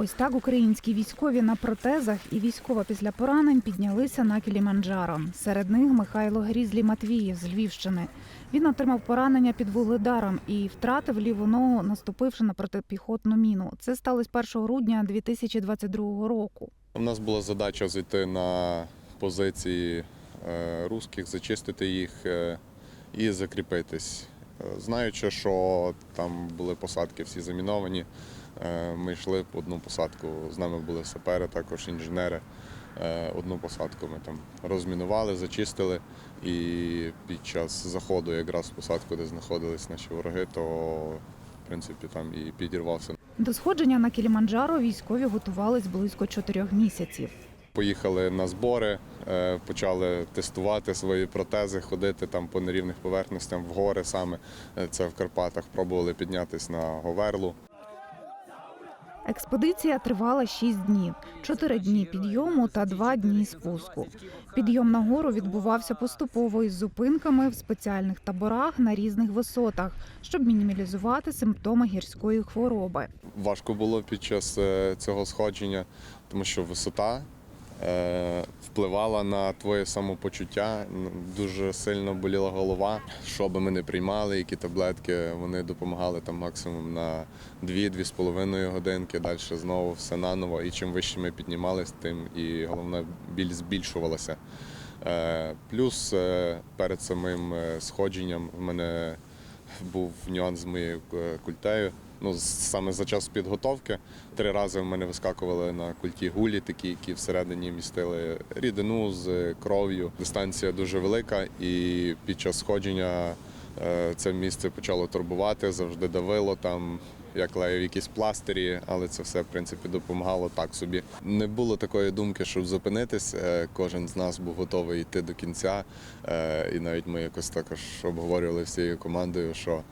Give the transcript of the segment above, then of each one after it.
Ось так українські військові на протезах і військова після поранень піднялися на Кіліманджаро. Серед них Михайло Грізлі Матвіїв з Львівщини. Він отримав поранення під вугледаром і втратив ліву ногу, наступивши на протипіхотну міну. Це сталося 1 грудня 2022 року. У нас була задача зайти на позиції е, русських, зачистити їх е, і закріпитись. Е, Знаючи, що там були посадки всі заміновані, ми йшли по одну посадку. З нами були сапери, також інженери. Е, Одну посадку ми там розмінували, зачистили. І під час заходу, якраз в посадку, де знаходились наші вороги, то в принципі там і підірвався До сходження на Кіліманджаро військові готувались близько чотирьох місяців. Поїхали на збори, е, почали тестувати свої протези, ходити там по нерівних поверхностям в гори саме. Е, Це в Карпатах. Пробували піднятися на Говерлу. Експедиція тривала 6 днів: 4 дні підйому та 2 дні спуску. Підйом на гору відбувався поступово із зупинками в спеціальних таборах на різних висотах, щоб мінімалізувати симптоми гірської хвороби. Важко було під час е, цього сходження, тому що висота впливала на твоє самопочуття. Дуже сильно боліла голова. Що би ми не приймали, які таблетки, вони допомагали там максимум на 2-2,5 годинки. Далі знову все наново. І чим вище ми піднімалися, тим і головна біль збільшувалася. Е, Плюс е, перед самим е, сходженням в мене був нюанс з моєю е, культею. Ну, саме за час підготовки три рази в мене вискакували на культі гулі, такі, які всередині містили рідину з кров'ю. Дистанція дуже велика, і під час сходження е, це місце почало турбувати, завжди давило там. Я клеїв якісь пластирі, але це все в принципі допомагало так собі. Не було такої думки, щоб зупинитись. Е, Кожен з нас був готовий йти до кінця. Е, І навіть ми якось також обговорювали всією командою, що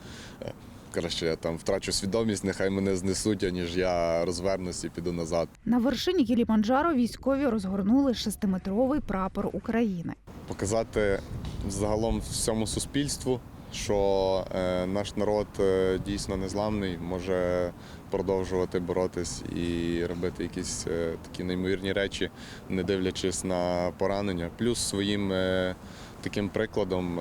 краще я там втрачу свідомість, нехай мене знесуть, аніж я розвернусь і піду назад. На вершині Кіліманджаро військові розгорнули шестиметровий прапор України. Показати загалом всьому суспільству, що е, наш народ е, дійсно незламний, може продовжувати боротись і робити якісь е, такі неймовірні речі, не дивлячись на поранення. Плюс своїм таким прикладом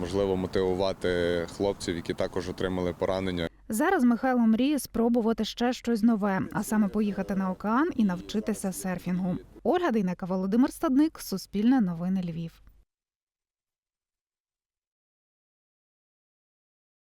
можливо мотивувати хлопців, які також отримали поранення. Зараз Михайло мріє спробувати ще щось нове, а саме поїхати на океан і навчитися серфінгу. Ольга Дейнека, Володимир Стадник, Суспільне новини Львів.